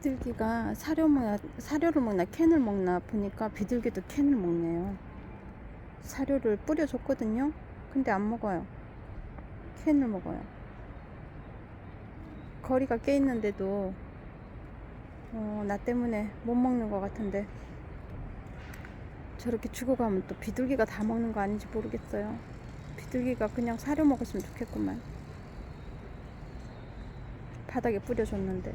비둘기가 사료 먹나, 사료를 먹나 캔을 먹나 보니까 비둘기도 캔을 먹네요. 사료를 뿌려줬거든요. 근데 안 먹어요. 캔을 먹어요. 거리가 꽤 있는데도 어, 나 때문에 못 먹는 것 같은데 저렇게 죽어가면 또 비둘기가 다 먹는 거 아닌지 모르겠어요. 비둘기가 그냥 사료 먹었으면 좋겠구만. 바닥에 뿌려줬는데.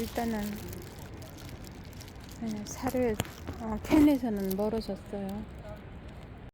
일단은 네, 살을 어, 캔에서는 멀어졌어요.